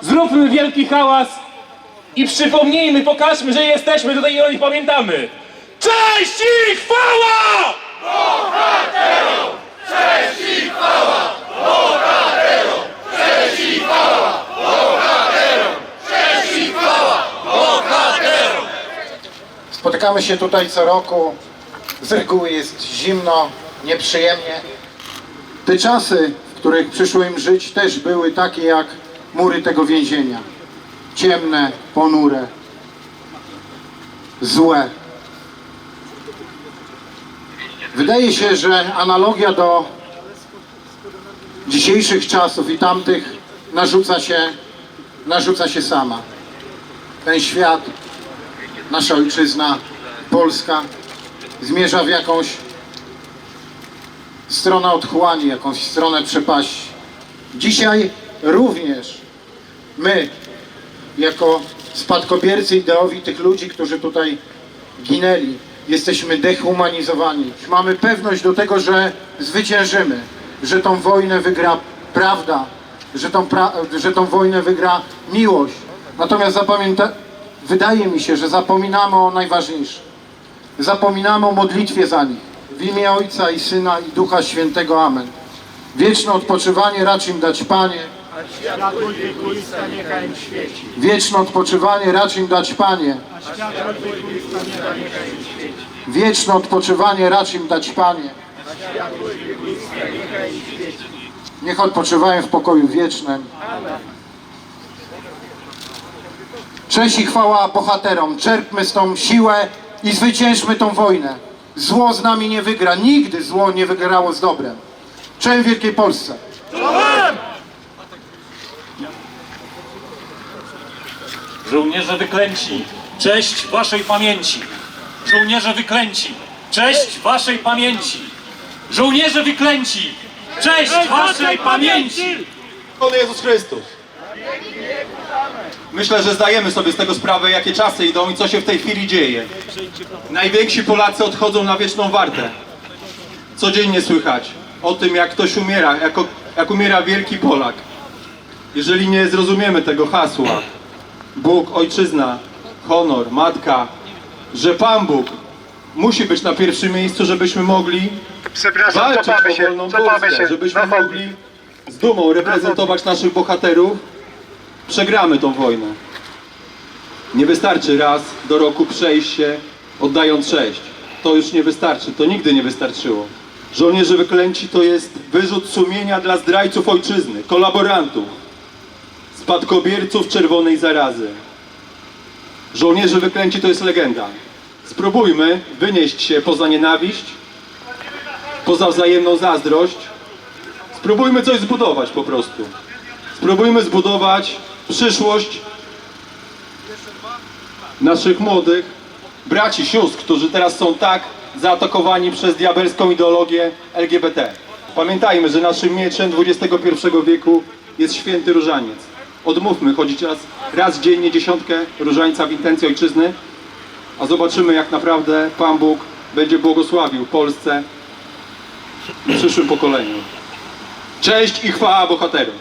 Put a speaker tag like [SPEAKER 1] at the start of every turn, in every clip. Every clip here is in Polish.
[SPEAKER 1] Zróbmy wielki hałas i przypomnijmy, pokażmy, że jesteśmy tutaj i o nich pamiętamy. Cześć i chwała!
[SPEAKER 2] Spotykamy się tutaj co roku. Z reguły jest zimno, nieprzyjemnie. Te czasy, w których przyszło im żyć, też były takie jak mury tego więzienia. Ciemne, ponure, złe. Wydaje się, że analogia do dzisiejszych czasów i tamtych narzuca się, narzuca się sama. Ten świat nasza ojczyzna, Polska, zmierza w jakąś stronę otchłani, jakąś stronę przepaści. Dzisiaj również my, jako spadkobiercy ideowi tych ludzi, którzy tutaj ginęli, jesteśmy dehumanizowani. Mamy pewność do tego, że zwyciężymy, że tą wojnę wygra prawda, że tą, pra- że tą wojnę wygra miłość. Natomiast zapamięta, wydaje mi się, że zapominamy o najważniejszym. Zapominamy o modlitwie za nich. W imię Ojca i Syna i Ducha Świętego. Amen. Wieczne odpoczywanie racz im dać Panie.
[SPEAKER 3] Światło wiekuista niechaj im świeci.
[SPEAKER 2] Wieczne odpoczywanie racz im dać Panie.
[SPEAKER 3] Światło wiekuista niechaj im świeci.
[SPEAKER 2] Wieczne odpoczywanie racz im dać Panie.
[SPEAKER 3] Światło wiekuista niechaj im świeci.
[SPEAKER 2] Niech odpoczywają w pokoju wiecznym. Cześć i chwała bohaterom. Czerpmy z tą siłę i zwyciężmy tą wojnę. Zło z nami nie wygra. Nigdy zło nie wygrało z dobrem. Cześć Wielkiej Polsce.
[SPEAKER 4] Żołnierze wyklęci, cześć waszej pamięci. Żołnierze wyklęci, cześć waszej pamięci. Żołnierze wyklęci, cześć waszej pamięci.
[SPEAKER 5] Pan Jezus Chrystus. Myślę, że zdajemy sobie z tego sprawę, jakie czasy idą i co się w tej chwili dzieje. Najwięksi Polacy odchodzą na wieczną wartę. Codziennie słychać o tym, jak ktoś umiera, jak, jak umiera wielki Polak. Jeżeli nie zrozumiemy tego hasła, Bóg, Ojczyzna, honor, Matka, że Pan Bóg musi być na pierwszym miejscu, żebyśmy mogli
[SPEAKER 3] Przepraszam,
[SPEAKER 5] walczyć
[SPEAKER 3] cofamy
[SPEAKER 5] o
[SPEAKER 3] się,
[SPEAKER 5] wolną
[SPEAKER 3] cofamy
[SPEAKER 5] Polskę,
[SPEAKER 3] się.
[SPEAKER 5] żebyśmy
[SPEAKER 3] Na
[SPEAKER 5] mogli z dumą reprezentować naszych bohaterów, przegramy tą wojnę. Nie wystarczy raz do roku przejść się oddając cześć. To już nie wystarczy, to nigdy nie wystarczyło. Żołnierze wyklęci to jest wyrzut sumienia dla zdrajców ojczyzny, kolaborantów, spadkobierców czerwonej zarazy. Żołnierze wyklęci to jest legenda. Spróbujmy wynieść się poza nienawiść, poza wzajemną zazdrość. Spróbujmy coś zbudować po prostu. Spróbujmy zbudować przyszłość naszych młodych braci, sióstr, którzy teraz są tak zaatakowani przez diabelską ideologię LGBT. Pamiętajmy, że naszym mieczem XXI wieku jest święty różaniec. Odmówmy chodzić raz, raz dziennie dziesiątkę różańca w intencji ojczyzny, a zobaczymy jak naprawdę Pan Bóg będzie błogosławił Polsce przyszłym pokoleniu. Cześć i chwała bohaterom!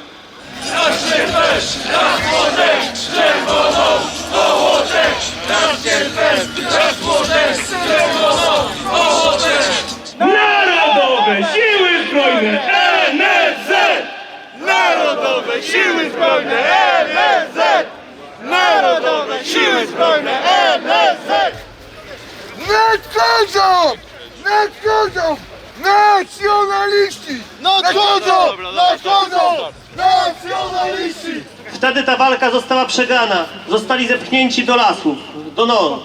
[SPEAKER 1] Narodowe Siły Zbrojne NSZ!
[SPEAKER 3] Narodowe Siły Zbrojne NSZ! Narodowe Siły Zbrojne NSZ! Nadchodzą! Nadchodzą! Nacjonaliści! Nadchodzą! Nadchodzą! Nacjonaliści!
[SPEAKER 6] Wtedy ta walka została przegrana. Zostali zepchnięci do lasów, do nor.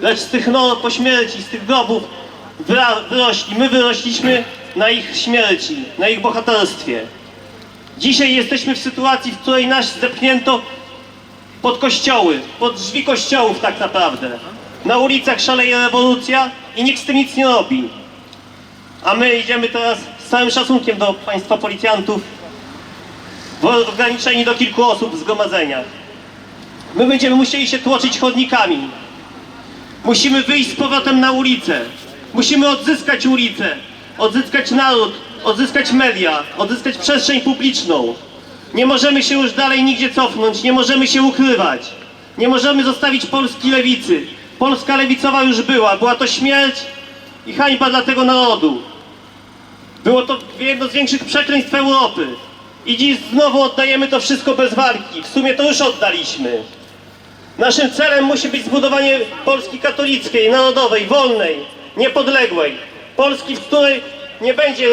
[SPEAKER 6] Lecz z tych nor po śmierci, z tych grobów wyrośli. My wyrośliśmy na ich śmierci, na ich bohaterstwie. Dzisiaj jesteśmy w sytuacji, w której nas zepchnięto pod kościoły, pod drzwi kościołów tak naprawdę. Na ulicach szaleje rewolucja i nikt z tym nic nie robi. A my idziemy teraz z całym szacunkiem do państwa policjantów ograniczeni do kilku osób w zgromadzeniach. My będziemy musieli się tłoczyć chodnikami. Musimy wyjść z powrotem na ulicę. Musimy odzyskać ulicę, odzyskać naród, odzyskać media, odzyskać przestrzeń publiczną. Nie możemy się już dalej nigdzie cofnąć, nie możemy się ukrywać. Nie możemy zostawić Polski lewicy. Polska lewicowa już była, była to śmierć i hańba dla tego narodu. Było to jedno z większych przekleństw Europy. I dziś znowu oddajemy to wszystko bez walki. W sumie to już oddaliśmy. Naszym celem musi być zbudowanie Polski katolickiej, narodowej, wolnej, niepodległej. Polski, w której nie będzie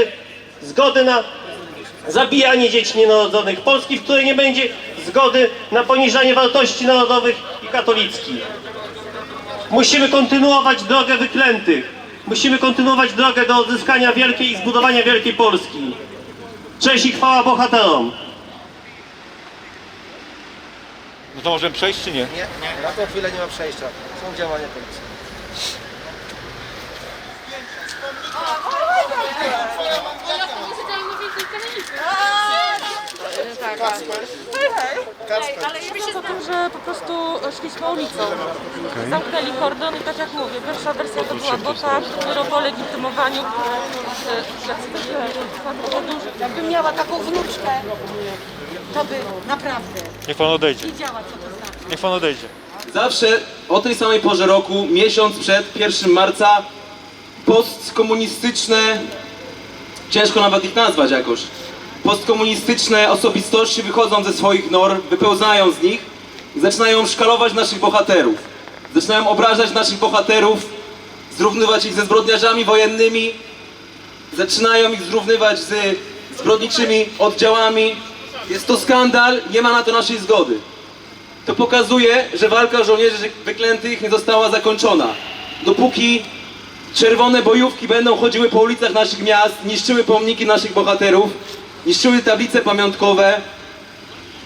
[SPEAKER 6] zgody na zabijanie dzieci nienarodzonych. Polski, w której nie będzie zgody na poniżanie wartości narodowych i katolickich. Musimy kontynuować drogę wyklętych. Musimy kontynuować drogę do odzyskania wielkiej i zbudowania wielkiej Polski. Cześć i chwała bohaterom.
[SPEAKER 3] No to możemy przejść czy nie?
[SPEAKER 7] Nie, na tą chwilę nie ma przejścia. Są działania policji.
[SPEAKER 8] Ale myślę o tym, że po prostu szliśmy ulicą. Zamknęli kordon i tak jak mówię, pierwsza wersja to była bota, dopiero po legitymowaniu.
[SPEAKER 9] Jakbym miała taką wnuczkę, to by naprawdę
[SPEAKER 3] Niech pan odejdzie.
[SPEAKER 9] wiedziała, co to znaczy.
[SPEAKER 3] Niech pan odejdzie.
[SPEAKER 10] Zawsze o tej samej porze roku, miesiąc przed 1 marca, postkomunistyczne, ciężko nawet ich nazwać jakoś, postkomunistyczne osobistości wychodzą ze swoich norm, wypełzają z nich zaczynają szkalować naszych bohaterów. Zaczynają obrażać naszych bohaterów, zrównywać ich ze zbrodniarzami wojennymi, zaczynają ich zrównywać z zbrodniczymi oddziałami. Jest to skandal, nie ma na to naszej zgody. To pokazuje, że walka żołnierzy wyklętych nie została zakończona. Dopóki czerwone bojówki będą chodziły po ulicach naszych miast, niszczyły pomniki naszych bohaterów, niszczyły tablice pamiątkowe,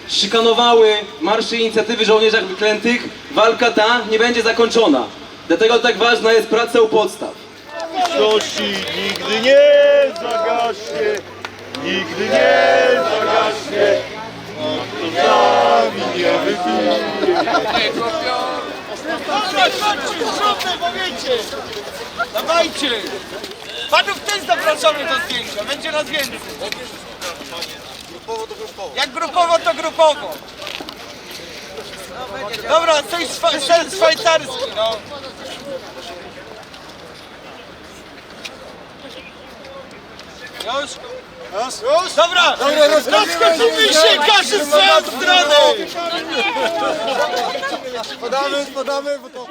[SPEAKER 10] szykanowały marsze inicjatywy żołnierzach wyklętych, walka ta nie będzie zakończona. Dlatego tak ważna jest praca u podstaw.
[SPEAKER 3] Miłości nigdy nie zagaśnie, nigdy nie zagaśnie. To z nami nie wybije.
[SPEAKER 7] Zróbmy, powiecie! Dawajcie! Panów też zapraszamy do zdjęcia, będzie nas więcej. Grupowo to grupowo. Jak grupowo to grupowo. Dobra, coś szwa, szel szwajcarski, no. Już? Już? Dobra, rozchodzimy się, każdy z swoją stronę! Podamy, podamy, bo to...